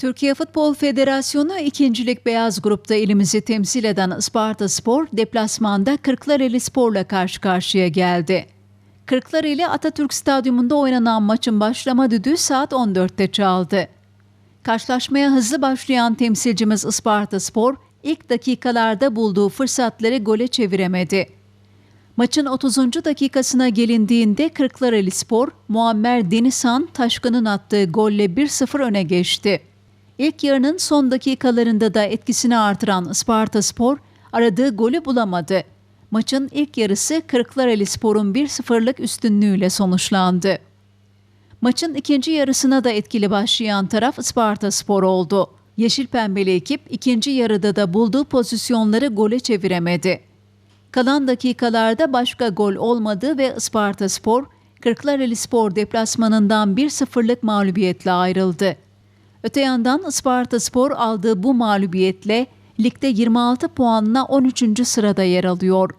Türkiye Futbol Federasyonu ikincilik beyaz grupta ilimizi temsil eden Isparta Spor deplasmanda Kırklareli Spor'la karşı karşıya geldi. Kırklareli Atatürk Stadyumunda oynanan maçın başlama düdüğü saat 14'te çaldı. Karşılaşmaya hızlı başlayan temsilcimiz Isparta Spor ilk dakikalarda bulduğu fırsatları gole çeviremedi. Maçın 30. dakikasına gelindiğinde Kırklareli Spor, Muammer Denizhan Taşkın'ın attığı golle 1-0 öne geçti. İlk yarının son dakikalarında da etkisini artıran Isparta Spor aradığı golü bulamadı. Maçın ilk yarısı Kırklareli Spor'un 1-0'lık üstünlüğüyle sonuçlandı. Maçın ikinci yarısına da etkili başlayan taraf Isparta Spor oldu. Yeşil Pembeli ekip ikinci yarıda da bulduğu pozisyonları gole çeviremedi. Kalan dakikalarda başka gol olmadı ve Isparta Spor, Kırklareli Spor deplasmanından 1-0'lık mağlubiyetle ayrıldı. Öte yandan Isparta Spor aldığı bu mağlubiyetle ligde 26 puanla 13. sırada yer alıyor.